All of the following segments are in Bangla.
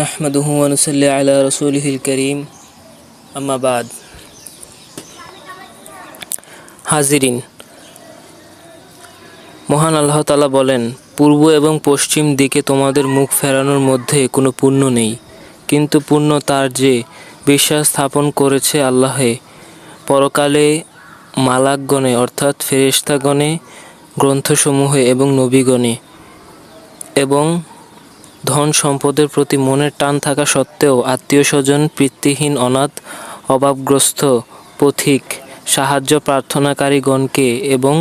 নাহমাদুহু আনুসাল্লি আলা রসুলহিল করিম আমাবাদ হাজিরিন, মহান আল্লাহ তালা বলেন, পূর্ব এবং পশ্চিম দিকে তোমাদের মুখ ফেরানোর মধ্যে কোনো পুণ্য নেই। কিন্তু পুণ্য তার যে বিশ্বাস স্থাপন করেছে আল্লাহে, পরকালে মালাকগণে, অর্থাৎ ফেরেস্তাগণে গ্রন্থসমূহে এবং নবীগণে এবং ধন সম্পদের প্রতি মনের টান থাকা সত্ত্বেও আত্মীয় স্বজন, পিতৃহীন, অনাথ, অভাবগ্রস্ত, পথিক, সাহায্য প্রার্থনাকারীগণকে এবং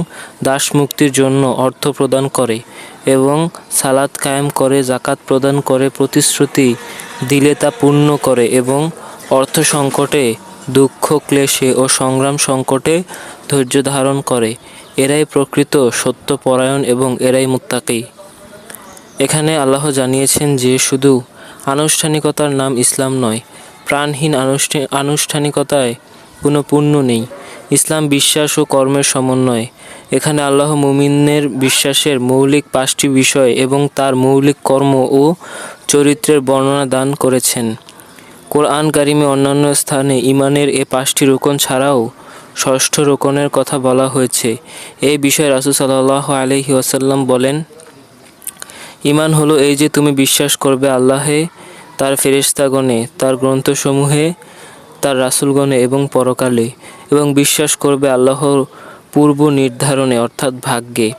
দাস মুক্তির জন্য অর্থ প্রদান করে এবং সালাত কায়েম করে জাকাত প্রদান করে, প্রতিশ্রুতি দিলে তা পূর্ণ করে এবং অর্থ সংকটে, দুঃখ, ক্লেশে ও সংগ্রাম সংকটে ধৈর্য ধারণ করে। এরাই প্রকৃত সত্যপরায়ণ এবং এরাই মুত্তাকি। এখানে আল্লাহ জানিয়েছেন যে শুধু আনুষ্ঠানিকতার নাম ইসলাম নয়, প্রাণহীন আনুষ্ঠানিকতায় কোনো পুণ্য নেই। ইসলাম বিশ্বাস ও কর্মের সমন্বয়। এখানে আল্লাহ মুমিনের বিশ্বাসের মৌলিক পাঁচটি বিষয় এবং তার মৌলিক কর্ম ও চরিত্রের বর্ণনা দান করেছেন। কোরআন কারিমে অন্যান্য স্থানে ইমানের এ পাঁচটি রোকন ছাড়াও ষষ্ঠ রোকনের কথা বলা হয়েছে। এই বিষয়ে রাসুল সাল্লাহ আলহি ওয়াসাল্লাম বলেন ইমান হলো এই যে তুমি বিশ্বাস করবে আল্লাহে, তার ফেরেশতাগণে, তার গ্রন্থসমূহে, তার রাসূলগণে এবং পরকালে, এবং বিশ্বাস করবে আল্লাহর পূর্ব নির্ধারণে, অর্থাৎ ভাগ্যে।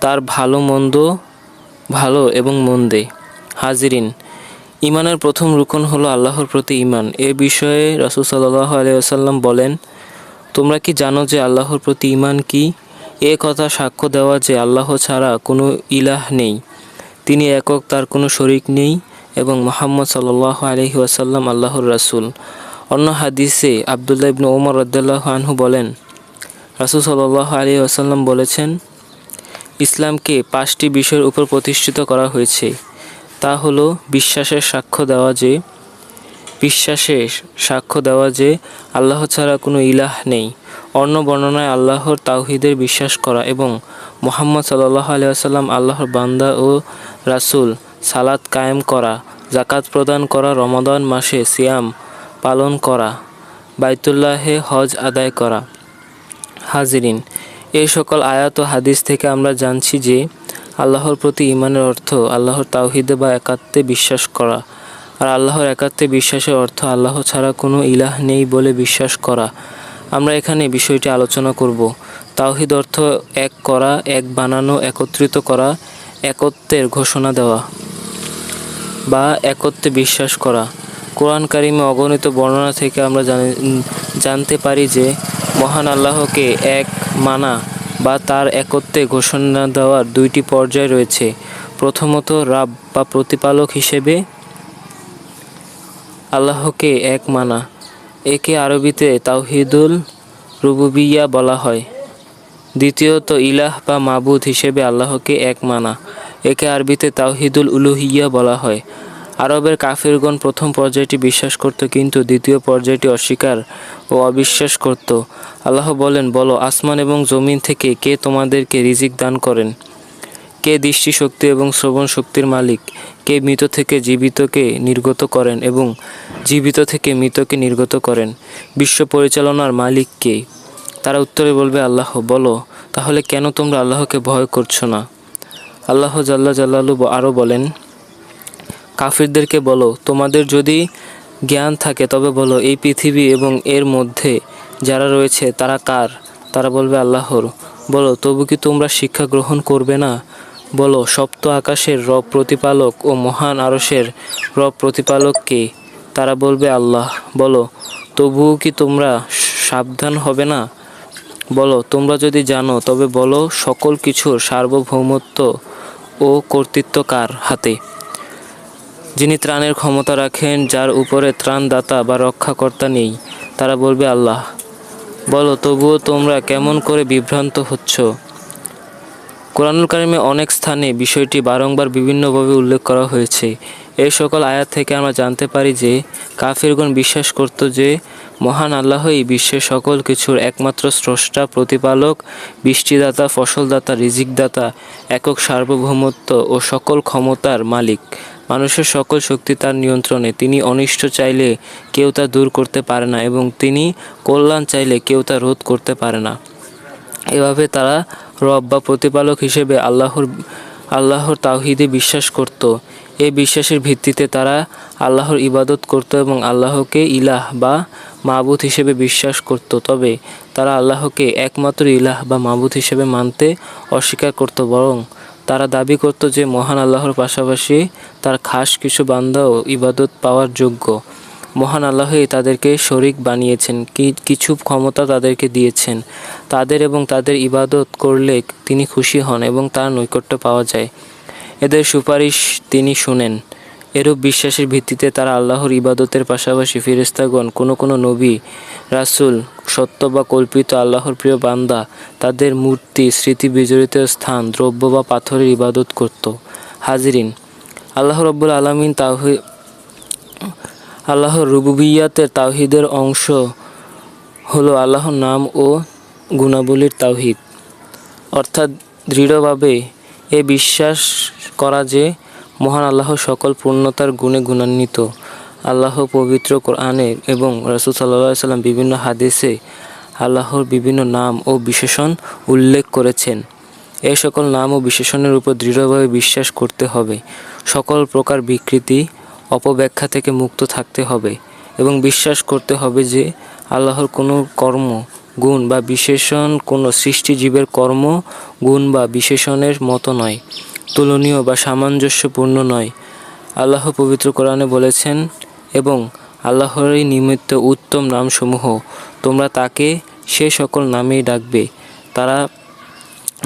তার ভালো মন্দ, ভালো এবং মন্দে। হাজিরিন ইমানের প্রথম রুকন হলো আল্লাহর প্রতি ইমান এ বিষয়ে রাসূল সাল্লাহ আলিয়াল্লাম বলেন, তোমরা কি জানো যে আল্লাহর প্রতি ইমান কি? এ কথা সাক্ষ্য দেওয়া যে আল্লাহ ছাড়া কোনো ইলাহ নেই। তিনি একক, তার কোনো শরিক নেই এবং মোহাম্মদ সাল্লাহ আলহি ওয়াসাল্লাম আল্লাহর রাসুল। অন্য হাদিসে আবদুল্লাহ ইবনু ওমর রদ্দাল্লাহ আনহু বলেন, রাসুল সাল্লাহ আলী ওয়াসাল্লাম বলেছেন, ইসলামকে পাঁচটি বিষয়ের উপর প্রতিষ্ঠিত করা হয়েছে। তা হলো, বিশ্বাসের সাক্ষ্য দেওয়া যে বিশ্বাসের সাক্ষ্য দেওয়া যে আল্লাহ ছাড়া কোনো ইলাহ নেই। অন্য বর্ণনায় আল্লাহর তাওহিদের বিশ্বাস করা এবং মোহাম্মদ সাল্লাহ আলিয়াল্লাম আল্লাহর বান্দা ও রাসূল সালাত কায়েম করা জাকাত প্রদান করা, রমাদান মাসে সিয়াম পালন করা, বাইতুল্লাহে হজ আদায় করা। হাজিরিন, এই সকল আয়াত ও হাদিস থেকে আমরা জানছি যে আল্লাহর প্রতি ইমানের অর্থ আল্লাহর তাওহিদে বা একাত্মে বিশ্বাস করা। আর আল্লাহর একাত্মে বিশ্বাসের অর্থ আল্লাহ ছাড়া কোনো ইলাহ নেই বলে বিশ্বাস করা। আমরা এখানে বিষয়টি আলোচনা করব। তাওহিদ অর্থ এক করা, এক বানানো, একত্রিত করা, একত্বের ঘোষণা দেওয়া বা একত্বে বিশ্বাস করা। কোরআন কারিমে অগণিত বর্ণনা থেকে আমরা জানি- জানতে পারি যে মহান আল্লাহকে এক মানা বা তার একত্বে ঘোষণা দেওয়ার দুইটি পর্যায় রয়েছে। প্রথমত রাব বা প্রতিপালক হিসেবে আল্লাহকে এক মানা। একে আরবিতে তাওহিদুল রুবুবিয়া বলা হয়। দ্বিতীয়ত ইলাহ বা মাবুদ হিসেবে আল্লাহকে এক মানা। একে আরবিতে তাওহিদুল উলুহিয়া বলা হয়। আরবের কাফিরগণ প্রথম পর্যায়টি বিশ্বাস করত, কিন্তু দ্বিতীয় পর্যায়টি অস্বীকার ও অবিশ্বাস করত। আল্লাহ বলেন, বলো, আসমান এবং জমিন থেকে কে তোমাদেরকে রিজিক দান করেন? কে দৃষ্টিশক্তি এবং শ্রবণ শক্তির মালিক? কে মৃত থেকে জীবিতকে নির্গত করেন এবং জীবিত থেকে মৃতকে নির্গত করেন? বিশ্ব পরিচালনার মালিক কে? তারা উত্তরে বলবে, আল্লাহ। বলো, তাহলে কেন তোমরা আল্লাহকে ভয় করছ না? আল্লাহ জাল্লা জাল্লালু আরও বলেন, কাফিরদেরকে বলো, তোমাদের যদি জ্ঞান থাকে, তবে বলো, এই পৃথিবী এবং এর মধ্যে যারা রয়েছে, তারা কার? তারা বলবে, আল্লাহর। বলো, তবু কি তোমরা শিক্ষা গ্রহণ করবে না? বলো, সপ্ত আকাশের রব প্রতিপালক ও মহান আরশের রব প্রতিপালককে তারা বলবে, আল্লাহ। বলো, তবুও কি তোমরা সাবধান হবে না? বলো, তোমরা যদি জানো, তবে বলো, সকল কিছুর সার্বভৌমত্ব ও কর্তৃত্ব কার হাতে? যিনি ত্রাণের ক্ষমতা রাখেন, যার উপরে ত্রাণদাতা বা রক্ষাকর্তা নেই, তারা বলবে, আল্লাহ। বলো, তবুও তোমরা কেমন করে বিভ্রান্ত হচ্ছ? কোরআনুল কারিমে অনেক স্থানে বিষয়টি বারংবার বিভিন্নভাবে উল্লেখ করা হয়েছে। এই সকল আয়াত থেকে আমরা জানতে পারি যে, কাফিরগণ বিশ্বাস করত যে, মহান আল্লাহই বিশ্বের সকল কিছুর একমাত্র স্রষ্টা, প্রতিপালক, বৃষ্টিদাতা, ফসলদাতা, রিজিকদাতা, একক সার্বভৌমত্ব ও সকল ক্ষমতার মালিক। মানুষের সকল শক্তি তার নিয়ন্ত্রণে। তিনি অনিষ্ট চাইলে কেউ তা দূর করতে পারে না এবং তিনি কল্যাণ চাইলে কেউ তা রোধ করতে পারে না। এভাবে তারা রব বা প্রতিপালক হিসেবে আল্লাহর আল্লাহর তাওহিদে বিশ্বাস করত। এই বিশ্বাসের ভিত্তিতে তারা আল্লাহর ইবাদত করত এবং আল্লাহকে ইলাহ বা মাবুদ হিসেবে বিশ্বাস করত। তবে তারা আল্লাহকে একমাত্র ইলাহ বা মাবুদ হিসেবে মানতে অস্বীকার করত, বরং তারা দাবি করত যে মহান আল্লাহর পাশাপাশি তার খাস কিছু বান্দাও ইবাদত পাওয়ার যোগ্য। মহান আল্লাহই তাদেরকে শরিক বানিয়েছেন কিছু ক্ষমতা তাদেরকে দিয়েছেন। তাদের এবং তাদের ইবাদত করলে তিনি খুশি হন এবং তার নৈকট্য পাওয়া যায়। এদের সুপারিশ তিনি শুনেন। এরূপ বিশ্বাসের ভিত্তিতে তারা আল্লাহর ইবাদতের পাশাপাশি ফিরেস্তাগণ কোনো কোনো নবী, রাসূল, সত্য বা কল্পিত আল্লাহর প্রিয় বান্দা, তাদের মূর্তি, স্মৃতি বিজড়িত স্থান, দ্রব্য বা পাথরের ইবাদত করত। হাজিরিন, আল্লাহ রব্বুল আলমিন তাহি আল্লাহর রুবুবিয়াতের তাওহিদের অংশ হলো আল্লাহর নাম ও গুণাবলীর তাওহিদ। অর্থাৎ দৃঢ়ভাবে এ বিশ্বাস করা যে মহান আল্লাহ সকল পূর্ণতার গুণে গুণান্বিত। আল্লাহ পবিত্র কোরআনে এবং রসুল সাল্লাহ সাল্লাম বিভিন্ন হাদিসে আল্লাহর বিভিন্ন নাম ও বিশেষণ উল্লেখ করেছেন। এই সকল নাম ও বিশেষণের উপর দৃঢ়ভাবে বিশ্বাস করতে হবে। সকল প্রকার বিকৃতি অপব্যাখ্যা থেকে মুক্ত থাকতে হবে এবং বিশ্বাস করতে হবে যে আল্লাহর কোনো কর্ম, গুণ বা বিশেষণ, কোনো সৃষ্টিজীবের কর্ম, গুণ বা বিশেষণের মতো নয়, তুলনীয় বা সামঞ্জস্যপূর্ণ নয়। আল্লাহ পবিত্র কোরআনে বলেছেন, এবং আল্লাহরই নিমিত্ত উত্তম নামসমূহ, তোমরা তাকে সে সকল নামেই ডাকবে। তারা,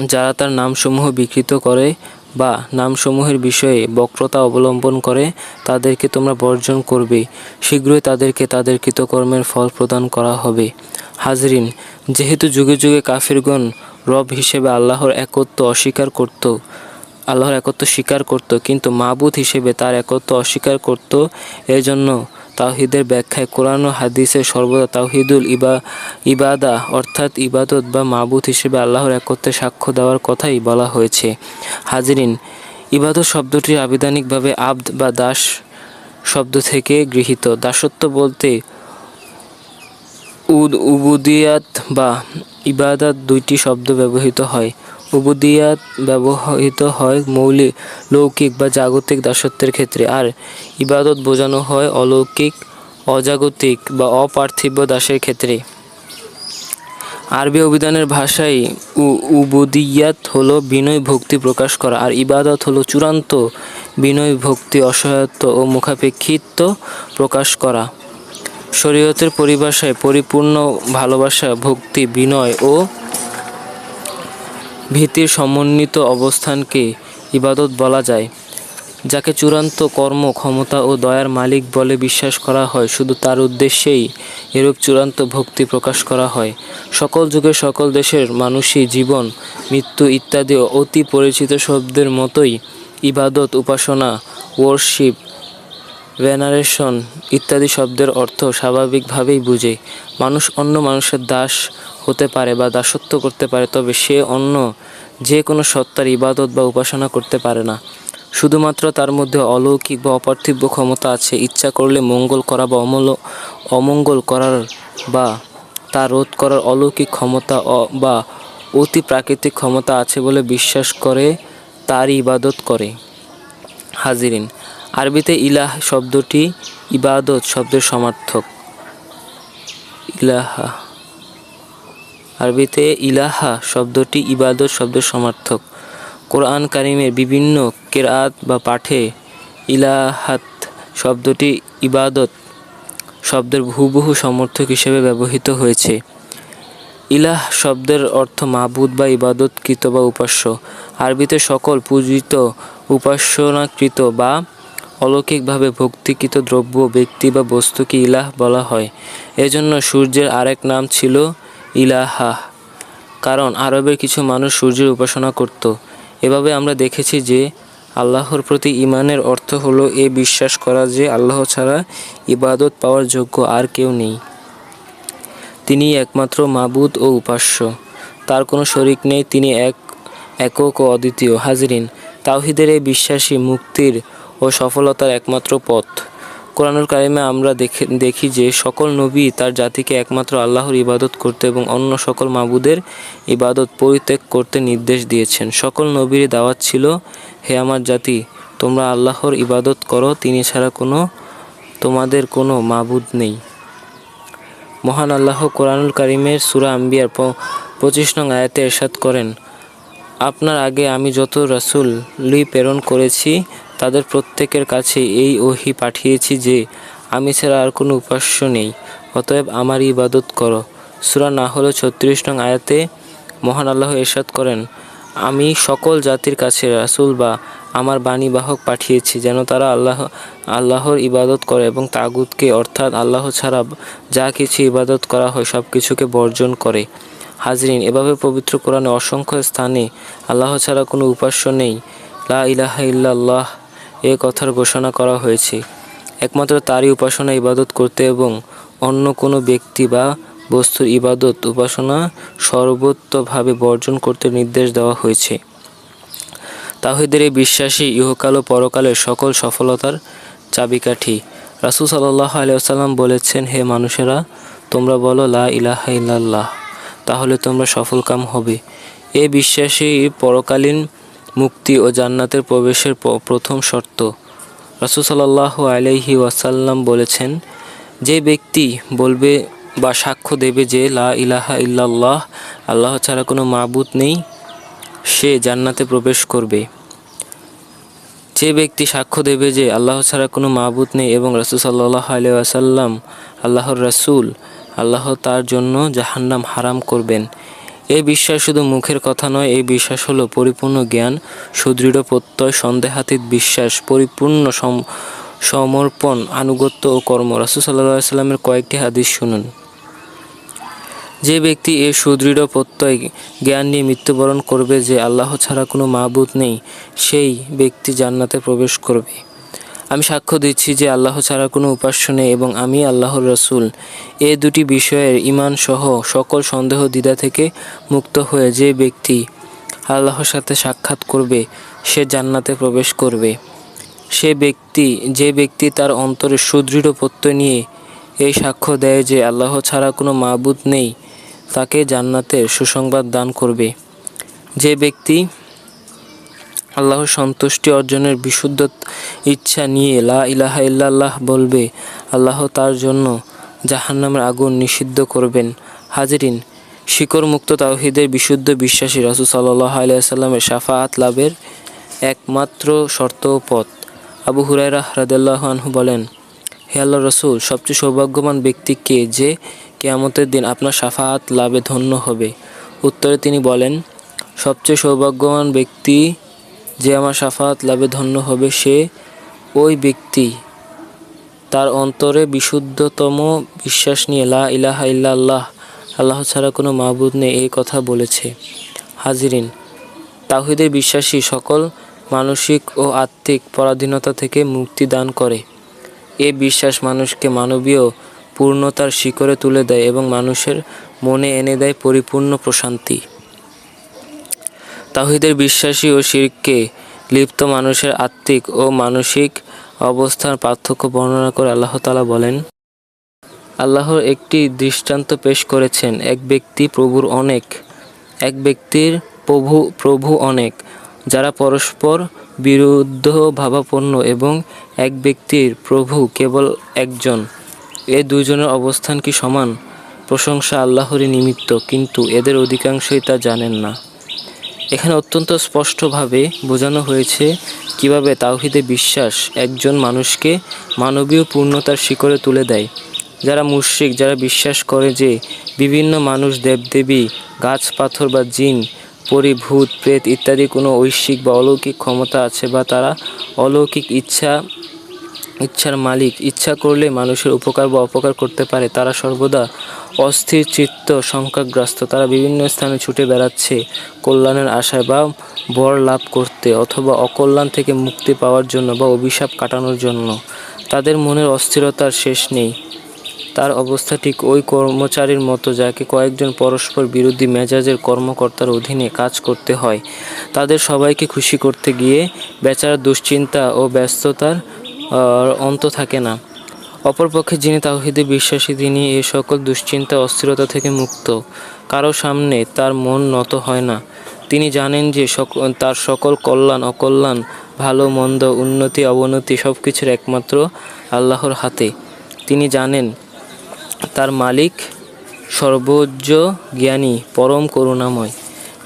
যারা তার নামসমূহ বিকৃত করে বা নামসমূহের বিষয়ে বক্রতা অবলম্বন করে তাদেরকে তোমরা বর্জন করবে। শীঘ্রই তাদেরকে তাদের কৃতকর্মের ফল প্রদান করা হবে। হাজরিন, যেহেতু যুগে যুগে কাফিরগণ রব হিসেবে আল্লাহর একত্ব অস্বীকার করত, আল্লাহর একত্ব স্বীকার করত, কিন্তু মাবুদ হিসেবে তার একত্ব অস্বীকার করত, এজন্য তাওহিদের ব্যাখ্যায় কোরআন ও হাদিসের সর্বদা তাওহিদুল ইবা, ইবাদা অর্থাৎ ইবাদত বা মাবুদ হিসেবে আল্লাহর একত্রে সাক্ষ্য দেওয়ার কথাই বলা হয়েছে। হাজিরিন, ইবাদত শব্দটি আবিধানিকভাবে আব্দ বা দাস শব্দ থেকে গৃহীত। দাসত্ব বলতে উদ, উবুদিয়াত বা ইবাদাত দুইটি শব্দ ব্যবহৃত হয়। উবুদিয়াত ব্যবহৃত হয় মৌলিক, লৌকিক বা জাগতিক দাসত্বের ক্ষেত্রে। আর ইবাদত বোঝানো হয় অলৌকিক, অজাগতিক বা অপার্থিব দাসের ক্ষেত্রে। আরবি অভিধানের ভাষায় উবুদিয়াত হলো বিনয় ভক্তি প্রকাশ করা, আর ইবাদত হলো চূড়ান্ত বিনয় ভক্তি অসহায়ত্ব ও মুখাপেক্ষিত্ব প্রকাশ করা। শরীয়তের পরিভাষায় পরিপূর্ণ ভালোবাসা, ভক্তি, বিনয় ও ভীতির সমন্বিত অবস্থানকে ইবাদত বলা যায়, যাকে চূড়ান্ত কর্ম, ক্ষমতা ও দয়ার মালিক বলে বিশ্বাস করা হয়। শুধু তার উদ্দেশ্যেই এরূপ চূড়ান্ত ভক্তি প্রকাশ করা হয়। সকল যুগের সকল দেশের মানুষই জীবন, মৃত্যু ইত্যাদি অতি পরিচিত শব্দের মতোই ইবাদত, উপাসনা ওয়ার্শিপ ভেনারেশন ইত্যাদি শব্দের অর্থ স্বাভাবিকভাবেই বুঝে। মানুষ অন্য মানুষের দাস হতে পারে বা দাসত্ব করতে পারে, তবে সে অন্য যে কোনো সত্তার ইবাদত বা উপাসনা করতে পারে না। শুধুমাত্র তার মধ্যে অলৌকিক বা অপার্থিব্য ক্ষমতা আছে। ইচ্ছা করলে মঙ্গল করা বা অমল অমঙ্গল করার বা তা রোধ করার অলৌকিক ক্ষমতা বা অতি প্রাকৃতিক ক্ষমতা আছে বলে বিশ্বাস করে তার ইবাদত করে। হাজিরিন, আরবিতে ইলাহ শব্দটি ইবাদত শব্দের সমার্থক। ইলাহা আরবিতে ইলাহা শব্দটি ইবাদত শব্দের সমার্থক। কোরআন কারিমের বিভিন্ন কেরাত বা পাঠে ইলাহাত শব্দটি ইবাদত শব্দের হুবহু সমর্থক হিসেবে ব্যবহৃত হয়েছে। ইলাহ শব্দের অর্থ মাবুদ বা ইবাদতকৃত বা উপাস্য। আরবিতে সকল পূজিত উপাসনাকৃত বা অলৌকিকভাবে ভক্তিকৃত দ্রব্য, ব্যক্তি বা বস্তুকে ইলাহ বলা হয়। এজন্য সূর্যের আরেক নাম ছিল ইলাহা। কারণ আরবের কিছু মানুষ সূর্যের উপাসনা করত। এভাবে আমরা দেখেছি যে আল্লাহর প্রতি ইমানের অর্থ হলো এ বিশ্বাস করা যে আল্লাহ ছাড়া ইবাদত পাওয়ার যোগ্য আর কেউ নেই। তিনি একমাত্র মাবুদ ও উপাস্য। তার কোনো শরিক নেই, তিনি এক, একক ও অদ্বিতীয়, হাজরিন। তাওহিদের এই বিশ্বাসী মুক্তির ও সফলতার একমাত্র পথ। কোরআনুল কারিমে আমরা দেখে, দেখি যে সকল নবী তার জাতিকে একমাত্র আল্লাহর ইবাদত করতে এবং অন্য সকল মাবুদের ইবাদত পরিত্যাগ করতে নির্দেশ দিয়েছেন। সকল নবীর দাওয়াত ছিল, হে আমার জাতি, তোমরা আল্লাহর ইবাদত করো, তিনি ছাড়া কোনো, তোমাদের কোনো মাবুদ নেই। মহান আল্লাহ কোরআনুল কারিমের সুরা আম্বিয়ার পঁচিশ নং আয়াতে এরশাদ করেন, আপনার আগে আমি যত রাসূলই প্রেরণ করেছি তাদের প্রত্যেকের কাছে এই ওহি পাঠিয়েছি যে, আমি ছাড়া আর কোনো উপাস্য নেই। অতএব আমার ইবাদত করো। সুরা না হলে ছত্রিশ নং আয়াতে মহান আল্লাহ এরশাদ করেন, আমি সকল জাতির কাছে রাসূল বা আমার বাণীবাহক পাঠিয়েছি, যেন তারা আল্লাহ, আল্লাহর ইবাদত করে এবং তাগুদকে অর্থাৎ আল্লাহ ছাড়া যা কিছু ইবাদত করা হয় সব কিছুকে বর্জন করে। হাজরিন, এভাবে পবিত্র কোরআনে অসংখ্য স্থানে আল্লাহ ছাড়া কোনো উপাস্য নেই। লা ইলাহা ইল্লাল্লাহ। এ কথার ঘোষণা করা হয়েছে। একমাত্র তারই উপাসনা ইবাদত করতে এবং অন্য কোনো ব্যক্তি বা বস্তুর ইবাদত উপাসনা সর্বোত্তভাবে বর্জন করতে নির্দেশ দেওয়া হয়েছে। তাহিদের এই বিশ্বাসী ইহকাল ও পরকালের সকল সফলতার চাবিকাঠি। রাসুল সাল্লাহ আলিয়াল্লাম বলেছেন, হে মানুষেরা, তোমরা বলো, লা ইলাহা ইল্লাল্লাহ, তাহলে তোমরা সফলকাম হবে। এ বিশ্বাসী পরকালীন মুক্তি ও জান্নাতের প্রবেশের প্রথম শর্ত। রাসুল সাল্লাহ আলাইহি ওয়াসাল্লাম বলেছেন, যে ব্যক্তি বলবে বা সাক্ষ্য দেবে যে লা ইলাহা ইল্লাল্লাহ, আল্লাহ ছাড়া কোনো মাবুদ নেই, সে জান্নাতে প্রবেশ করবে। যে ব্যক্তি সাক্ষ্য দেবে যে আল্লাহ ছাড়া কোনো মাবুদ নেই এবং রাসুল সাল্লাহ আসাল্লাম আল্লাহর রাসূল, আল্লাহ তার জন্য জাহান্নাম হারাম করবেন। এই বিশ্বাস শুধু মুখের কথা নয়, এই বিশ্বাস হলো পরিপূর্ণ জ্ঞান, সুদৃঢ় প্রত্যয়, সন্দেহাতীত বিশ্বাস, পরিপূর্ণ সম- সমর্পণ, আনুগত্য ও কর্ম। রাসুল সাল্লাহ সাল্লামের কয়েকটি হাদিস শুনুন। যে ব্যক্তি এ সুদৃঢ় প্রত্যয়, জ্ঞান নিয়ে মৃত্যুবরণ করবে যে আল্লাহ ছাড়া কোনো মাবুদ নেই, সেই ব্যক্তি জান্নাতে প্রবেশ করবে। আমি সাক্ষ্য দিচ্ছি যে আল্লাহ ছাড়া কোনো উপাস্য নেই এবং আমি আল্লাহর রসুল। এ দুটি বিষয়ের ইমান সহ সকল সন্দেহ দ্বিধা থেকে মুক্ত হয়ে যে ব্যক্তি আল্লাহর সাথে সাক্ষাৎ করবে, সে জান্নাতে প্রবেশ করবে। সে ব্যক্তি, যে ব্যক্তি তার অন্তরে সুদৃঢ় প্রত্যয় নিয়ে এই সাক্ষ্য দেয় যে আল্লাহ ছাড়া কোনো মাবুদ নেই, তাকে জান্নাতের সুসংবাদ দান করবে। যে ব্যক্তি আল্লাহর সন্তুষ্টি অর্জনের বিশুদ্ধ ইচ্ছা নিয়ে লা ইলাহা ইল্লাল্লাহ বলবে, আল্লাহ তার জন্য জাহান্নামের আগুন নিষিদ্ধ করবেন। হাজিরিন শিকড় মুক্ত তাওহিদের বিশুদ্ধ বিশ্বাসী রাসুল সাল্লাহ আলিয়াল্লামের সাফাআত লাভের একমাত্র শর্ত পথ। আবু হুরাইরা রাদেল্লাহ আনহু বলেন, হে আল্লাহ রসুল, সবচেয়ে সৌভাগ্যবান ব্যক্তি কে যে কেয়ামতের দিন আপনার সাফাহাত লাভে ধন্য হবে? উত্তরে তিনি বলেন, সবচেয়ে সৌভাগ্যবান ব্যক্তি যে আমার সাফাহাত লাভে ধন্য হবে সে ওই ব্যক্তি। তার অন্তরে বিশুদ্ধতম বিশ্বাস নিয়ে লা ইলাহা ইল্লাল্লাহ, আল্লাহ আল্লাহ ছাড়া কোনো মাহবুদ নেই, এই কথা বলেছে। হাজিরিন তাহিদের বিশ্বাসী সকল মানসিক ও আত্মিক পরাধীনতা থেকে মুক্তি দান করে। এ বিশ্বাস মানুষকে মানবীয় পূর্ণতার শিখরে তুলে দেয় এবং মানুষের মনে এনে দেয় পরিপূর্ণ প্রশান্তি। তাহিদের বিশ্বাসী ও শিরকে লিপ্ত মানুষের আত্মিক ও মানসিক অবস্থার পার্থক্য বর্ণনা করে আল্লাহ তালা বলেন, আল্লাহর একটি দৃষ্টান্ত পেশ করেছেন, এক ব্যক্তি প্রভুর অনেক, এক ব্যক্তির প্রভু প্রভু অনেক, যারা পরস্পর বিরুদ্ধ ভাবাপন্ন এবং এক ব্যক্তির প্রভু কেবল একজন। এ দুজনের অবস্থান কি সমান? প্রশংসা আল্লাহরই নিমিত্ত, কিন্তু এদের অধিকাংশই তা জানেন না। এখানে অত্যন্ত স্পষ্টভাবে বোঝানো হয়েছে কীভাবে তাওহিদে বিশ্বাস একজন মানুষকে মানবীয় পূর্ণতার শিখরে তুলে দেয়। যারা মুশরিক, যারা বিশ্বাস করে যে বিভিন্ন মানুষ দেবদেবী, গাছ, পাথর বা জিন পরিভূত প্রেত ইত্যাদি কোনো ঐশ্বিক বা অলৌকিক ক্ষমতা আছে বা তারা অলৌকিক ইচ্ছা ইচ্ছার মালিক। ইচ্ছা করলে মানুষের উপকার বা অপকার করতে পারে। তারা সর্বদা অস্থির চিত্ত সংখ্যাগ্রস্ত তারা বিভিন্ন স্থানে ছুটে বেড়াচ্ছে কল্যাণের আশায় বা বর লাভ করতে অথবা অকল্যাণ থেকে মুক্তি পাওয়ার জন্য বা অভিশাপ কাটানোর জন্য। তাদের মনের অস্থিরতার শেষ নেই। তার অবস্থা ঠিক ওই কর্মচারীর মতো যাকে কয়েকজন পরস্পর বিরোধী মেজাজের কর্মকর্তার অধীনে কাজ করতে হয়। তাদের সবাইকে খুশি করতে গিয়ে বেচারা দুশ্চিন্তা ও ব্যস্ততার অন্ত থাকে না। অপরপক্ষে যিনি তাওহিদে বিশ্বাসী, তিনি এই সকল দুশ্চিন্তা, অস্থিরতা থেকে মুক্ত। কারও সামনে তার মন নত হয় না। তিনি জানেন যে সক- তার সকল কল্যাণ, অকল্যাণ, ভালো, মন্দ, উন্নতি, অবনতি সব কিছুর একমাত্র আল্লাহর হাতে। তিনি জানেন তার মালিক সর্বোচ্চ জ্ঞানী, পরম করুণাময়।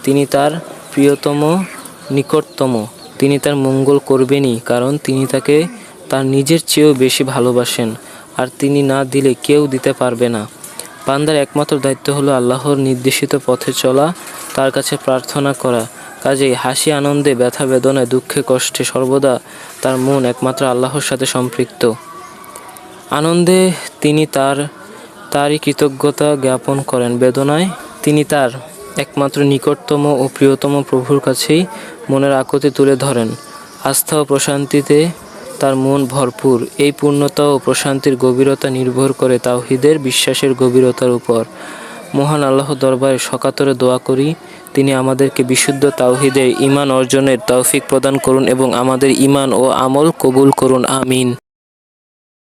তিনি তার প্রিয়তম, নিকটতম। তিনি তার মঙ্গল করবেনই, কারণ তিনি তাকে তার নিজের চেয়েও বেশি ভালোবাসেন, আর তিনি না দিলে কেউ দিতে পারবে না। বান্দার একমাত্র দায়িত্ব হলো আল্লাহর নির্দেশিত পথে চলা, তার কাছে প্রার্থনা করা। কাজেই হাসি, আনন্দে, ব্যথা, বেদনায়, দুঃখে, কষ্টে সর্বদা তার মন একমাত্র আল্লাহর সাথে সম্পৃক্ত। আনন্দে তিনি তার, তারই কৃতজ্ঞতা জ্ঞাপন করেন। বেদনায় তিনি তার একমাত্র নিকটতম ও প্রিয়তম প্রভুর কাছেই মনের আকুতি তুলে ধরেন। আস্থা ও প্রশান্তিতে তার মন ভরপুর। এই পূর্ণতা ও প্রশান্তির গভীরতা নির্ভর করে তাওহিদের বিশ্বাসের গভীরতার উপর। মহান আল্লাহ দরবারে সকাতরে দোয়া করি, তিনি আমাদেরকে বিশুদ্ধ তাওহিদের ইমান অর্জনের তৌফিক প্রদান করুন এবং আমাদের ইমান ও আমল কবুল করুন। আমিন।